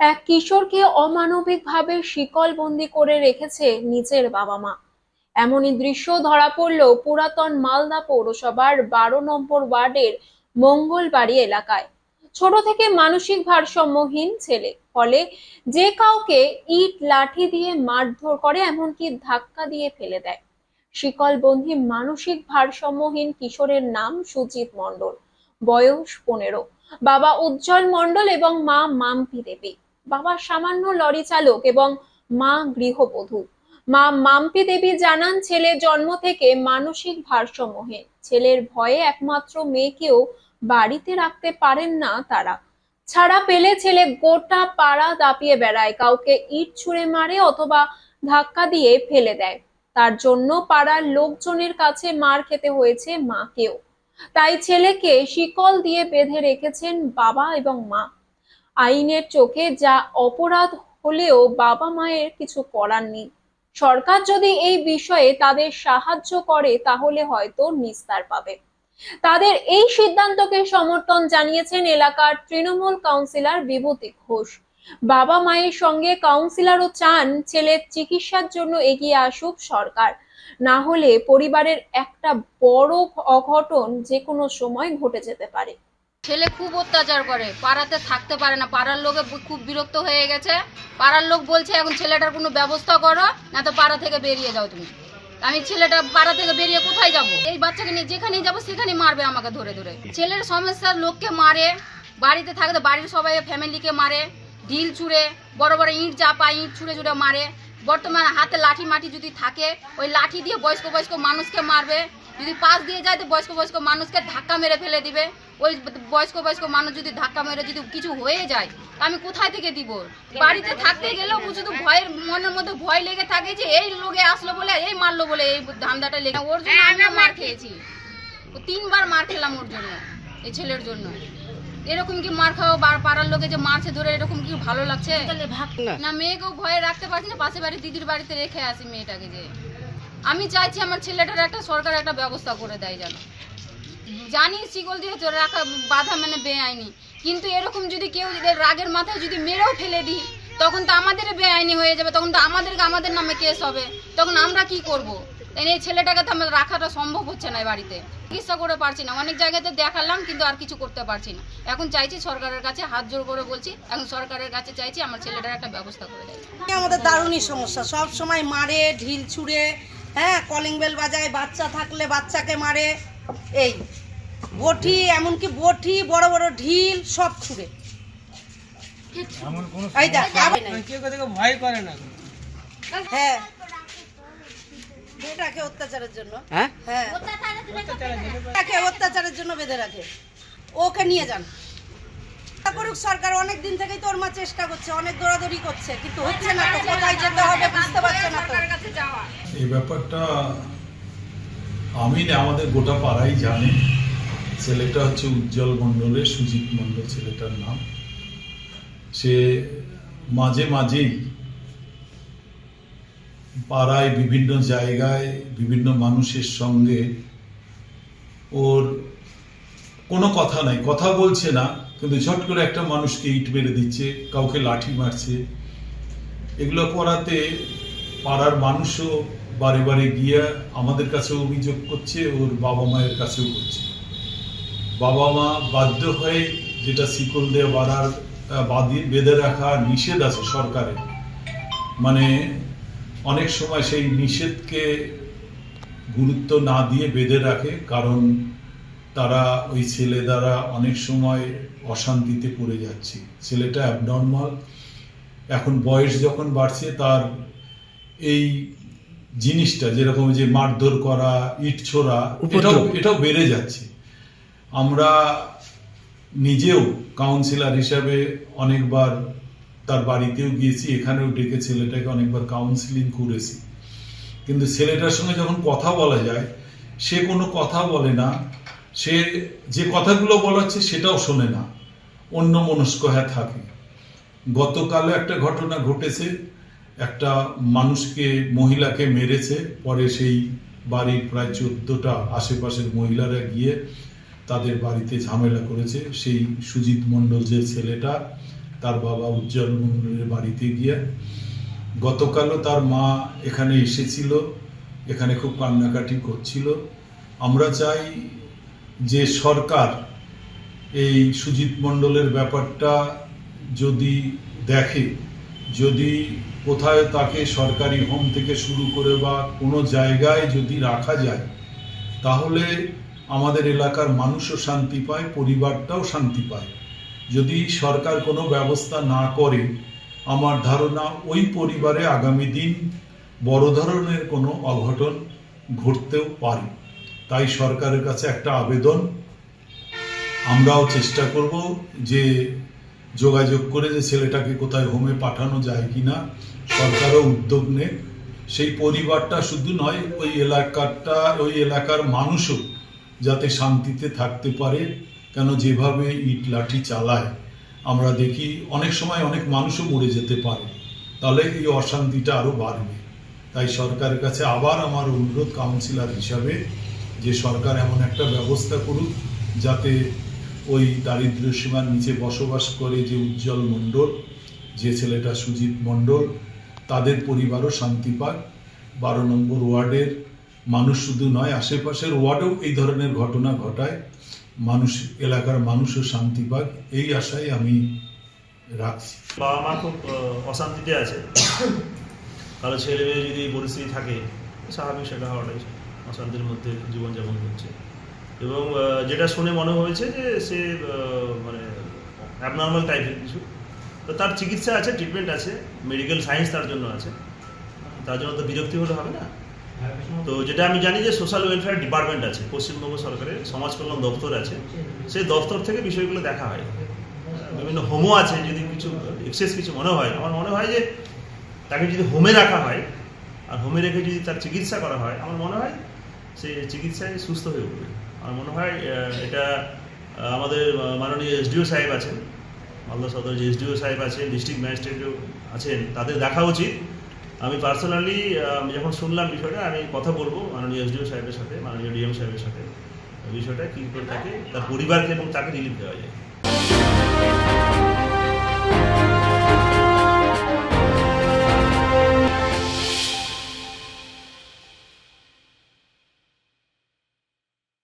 এক কিশোরকে অমানবিকভাবে শিকলবন্দি করে রেখেছে নিজের বাবা মা এমনই দৃশ্য ধরা পড়ল পুরাতন মালদা পৌরসভার বারো নম্বর ওয়ার্ডের মঙ্গলবাড়ি এলাকায়। ছোট থেকে মানসিক ভারসাম্যহীন ছেলে, ফলে যে কাউকে ইট, লাঠি দিয়ে মারধর করে, এমনকি ধাক্কা দিয়ে ফেলে দেয়। শিকলবন্দি মানসিক ভারসাম্যহীন কিশোরের নাম সুজিত মণ্ডল, বয়স পনেরো। বাবা উজ্জ্বল মণ্ডল এবং মা মাম্পি দেবী। বাবা সামান্য লরি চালক এবং মা গৃহবধূ। মা মাম্পি দেবী জানান ছেলে জন্ম থেকে মানসিক ভারসাম্যহীন। ছেলের ভয়ে একমাত্র মেয়েকেও বাড়িতে রাখতে পারেন না তারা। ছাড়া পেলে ছেলে গোটা পাড়া দাপিয়ে বেড়ায়, কাউকে ইট ছুঁড়ে মারে অথবা ধাক্কা দিয়ে ফেলে দেয়। তার জন্য পাড়ার লোকজনের কাছে মার খেতে হয়েছে মাকেও। তাই ছেলেকে শিকল দিয়ে বেঁধে রেখেছেন বাবা এবং মা। আইনের চোখে যা অপরাধ হলেও বাবা মায়ের কিছু করার নেই। সরকার যদি এই বিষয়ে তাদের সাহায্য করে, তাহলে হয়তো নিস্তার পাবে। তাদের এই সিদ্ধান্তকে সমর্থন জানিয়েছেন এলাকার তৃণমূল কাউন্সিলর বিভূতি ঘোষ। বাবা মায়ের সঙ্গে কাউন্সিলরও চান ছেলের চিকিৎসার জন্য এগিয়ে আসুক সরকার। না হলে পরিবারের একটা বড় অঘটন যে কোনো সময় ঘটে যেতে পারে। ছেলে খুব অত্যাচার করে, পাড়াতে থাকতে পারে না, পাড়ার লোকে খুব বিরক্ত হয়ে গেছে। পাড়ার লোক বলছে, এখন ছেলেটার কোনো ব্যবস্থা করো না তো পাড়া থেকে বেরিয়ে যাও তুমি। আমি ছেলেটা পাড়া থেকে বেরিয়ে কোথায় যাব? এই বাচ্চাকে নিয়ে যেখানেই যাব সেখানে মারবে আমাকে ধরে ধরে। ছেলের সমস্যার লোককে মারে, বাড়িতে থাকতে, বাড়ির সবাই ফ্যামিলিকে মারে, ঢিল ছুঁড়ে, বড় বড় ইঁট চাপা, ইঁট ছুঁড়ে ছুঁড়ে মারে। বর্তমানে হাতে লাঠি মাটি যদি থাকে, ওই লাঠি দিয়ে বয়স্ক বয়স্ক মানুষকে মারবে। যদি পাশ দিয়ে যায়, তো বয়স্ক বয়স্ক মানুষকে ধাক্কা মেরে ফেলে দিবে। ওই বয়স্ক বয়স্ক মানুষ যদি ধাক্কা মেরে যদি কিছু হয়ে যায় আমি কোথায় থেকে দিব? বাড়িতে থাকতে গেলেও শুধু ভয়ের মনের মধ্যে ভয় লেগে থাকে যে, এই লোকে আসলো বলে, এই মারলো বলে, এই ধান্দাটা লেগে ওর জন্য আমিও মার খেয়েছি। তিনবার মার খেলাম ওর জন্য, এই ছেলের জন্য। এরকম কি মার খাওয়া বার- পাড়ার লোকে যে মারছে ধরে এরকম কি ভালো লাগছে? না। মেয়েকেও ভয়ে রাখতে পারছি না পাশে বাড়ি দিদির বাড়িতে রেখে আসি মেয়েটাকে যে। আমি চাইছি আমার ছেলেটার একটা সরকার একটা ব্যবস্থা করে দেয় যেন। জানি শিকল দিয়ে রাখা বাধা মানে বেআইনি। কিন্তু এরকম যদি কেউ যদি রাগের মাথায় যদি মেরেও ফেলে দিই তখন তো আমাদের বেআইনি হয়ে যাবে তখন তো আমাদেরকে আমাদের নামে কেস হবে তখন আমরা কি করব? তাই এই ছেলেটাকে তো আমার রাখাটা সম্ভব হচ্ছে না এই বাড়িতে। চিকিৎসা করে পারছি না। অনেক জায়গাতে দেখালাম কিন্তু আর কিছু করতে পারছি না। এখন চাইছি সরকারের কাছে হাত জোর করে বলছি এখন সরকারের কাছে চাইছি আমার ছেলেটার একটা ব্যবস্থা করে দেয়। আমাদের দারুণই সমস্যা। সব সময় মারে ঢিল ছুঁড়ে হ্যাঁ কলিং বেল বাজায় বাচ্চা থাকলে বাচ্চাকে মারে এই বটি এমনকি বটি বড় বড় ঢিল সব ছুঁড়ে। ভয় করে না। হ্যাঁ মেয়েটাকে অত্যাচারের জন্য। হ্যাঁ? হ্যাঁ। মেয়েটাকে অত্যাচারের জন্য বেঁধে রাখে। ওকে নিয়ে যান। করুক সরকার অনেক দিন থেকেই তোর মা চেষ্টা করছে অনেক দৌড়াদৌড়ি করছে কিন্তু হচ্ছে না তো কোথায় যেতে হবে বুঝতে পারছে না তো। এই ব্যাপারটা আমি না আমাদের গোটা পাড়াই জানে। ছেলেটা হচ্ছে উজ্জ্বল মণ্ডলের সুজিত মণ্ডল ছেলেটার নাম। সে মাঝে মাঝেই পাড়ায় বিভিন্ন জায়গায় বিভিন্ন মানুষের সঙ্গে ওর কোনো কথা নাই। কথা বলছে না, কিন্তু ঝট করে একটা মানুষকে ইট মেরে দিচ্ছে, কাউকে লাঠি মারছে। এগুলো করাতে পাড়ার মানুষও বারে বারে গিয়ে আমাদের কাছে অভিযোগ করছে, ওর বাবা মায়ের কাছেও করছে। বাবা মা বাধ্য হয়ে যেটা শিকল দিয়ে, বাড়ার বাঁধি বেঁধে রাখা নিষেধ আছে সরকারের। মানে অনেক সময় সেই নিষেধকে গুরুত্ব না দিয়ে বেঁধে রাখে কারণ তারা ওই ছেলে দ্বারা অনেক সময় অশান্তিতে পড়ে যাচ্ছে। ছেলেটা অ্যাবনর্মাল এখন বয়স যখন বাড়ছে তার এই জিনিসটা যেরকম যে মারধর করা ইট ছোড়া এটাও এটাও বেড়ে যাচ্ছে। আমরা নিজেও কাউন্সিলর হিসাবে অনেকবার তার বাড়িতেও গিয়েছি, এখানেও ডেকে ছেলেটাকে অনেকবার কাউন্সিলিং করেছি। কিন্তু ছেলেটার সঙ্গে যখন কথা বলা যায়, সে কোনো কথা বলে না, সে যে কথাগুলো বলাচ্ছে সেটাও শোনে না অন্য মনস্ক হয়ে থাকে। গতকালও একটা ঘটনা ঘটেছে, একটা মানুষকে, মহিলাকে মেরেছে, পরে সেই বাড়ির প্রায় চোদ্দটা আশেপাশের মহিলারা গিয়ে তাদের বাড়িতে ঝামেলা করেছে। সেই সুজিত মণ্ডল যে ছেলেটা তার বাবা উজ্জ্বল মন্ডলের বাড়িতে গিয়ে গতকালও তার মা এখানে এসেছিল, এখানে খুব কান্নাকাটি করছিল। আমরা চাই যে সরকার এই সুজিত মণ্ডলের ব্যাপারটা যদি দেখে, যদি কোথায় তাকে সরকারি হোম থেকে শুরু করে বা কোনো জায়গায় যদি রাখা যায়, তাহলে আমাদের এলাকার মানুষও শান্তি পায়, পরিবারটাও শান্তি পায়। যদি সরকার কোনো ব্যবস্থা না করে, আমার ধারণা ওই পরিবারে আগামী দিন বড় ধরনের কোনো অঘটন ঘটতেও পারে। তাই সরকারের কাছে একটা আবেদন। আমরাও চেষ্টা করব যে যোগাযোগ করে যে ছেলেটাকে কোথায় হোমে পাঠানো যায় কি না, সরকারও উদ্যোগ নেয় সেই পরিবারটা শুধু নয়, ওই এলাকাটা ওই এলাকার মানুষও যাতে শান্তিতে থাকতে পারে কেন যেভাবে ইট লাঠি চালায়, আমরা দেখি অনেক সময় অনেক মানুষও মরে যেতে পারে। তাহলে এই অশান্তিটা আরও বাড়বে। তাই সরকারের কাছে আবার আমার অনুরোধ কাউন্সিলর হিসাবে যে সরকার এমন একটা ব্যবস্থা করুক যাতে ওই দারিদ্র্য সীমার নিচে বসবাস করে যে উজ্জ্বল মণ্ডল, যে ছেলেটা সুজিত মণ্ডল, তাদের পরিবারও শান্তি পাক। বারো নম্বর ওয়ার্ডের মানুষ শুধু নয়, আশেপাশের ওয়ার্ডেও এই ধরনের ঘটনা ঘটায়। মানুষ, এলাকার মানুষও শান্তি পাক, এই আশায় আমি রাখছি। বাবা মা খুব অশান্তিতে আছে। কারও ছেলে মেয়ে যদি পরিস্থিতি থাকে, স্বাভাবিক সেটা হওয়াটাই অশান্তির মধ্যে জীবনযাপন করছে। এবং যেটা শুনে মনে হয়েছে যে সে মানে অ্যাবনর্মাল টাইপের কিছু। তো তার চিকিৎসা আছে ট্রিটমেন্ট আছে মেডিকেল সায়েন্স তার জন্য আছে। তার জন্য তো বিরক্তি হলে হবে না? তো যেটা আমি জানি যে সোশ্যাল ওয়েলফেয়ার ডিপার্টমেন্ট আছে, পশ্চিমবঙ্গ সরকারের সমাজ কল্যাণ দপ্তর আছে, সেই দপ্তর থেকে বিষয়গুলো দেখা হয়। বিভিন্ন হোমও আছে, যদি কিছু এক্সেস কিছু মনে হয়, আমার মনে হয় যে তাকে যদি হোমে রাখা হয়, আর হোমে রেখে যদি তার চিকিৎসা করা হয়, আমার মনে হয় সে চিকিৎসায় সুস্থ হয়ে উঠবে। আমার মনে হয় এটা আমাদের মাননীয় এসডিও সাহেব আছেন, মালদা সদর যে এসডিও সাহেব আছেন ডিস্ট্রিক্ট ম্যাজিস্ট্রেটও আছেন, তাদের দেখা উচিত। আমি পার্সোনালি যখন শুনলাম বিষয়টা, আমি কথা বলব মাননীয় এসডিও সাহেবের সাথে, মাননীয় ডিএম সাহেবের সাথে বিষয়টা, কী করে তাকে, তার পরিবারকে এবং তাকে রিলিফ দেওয়া যায়।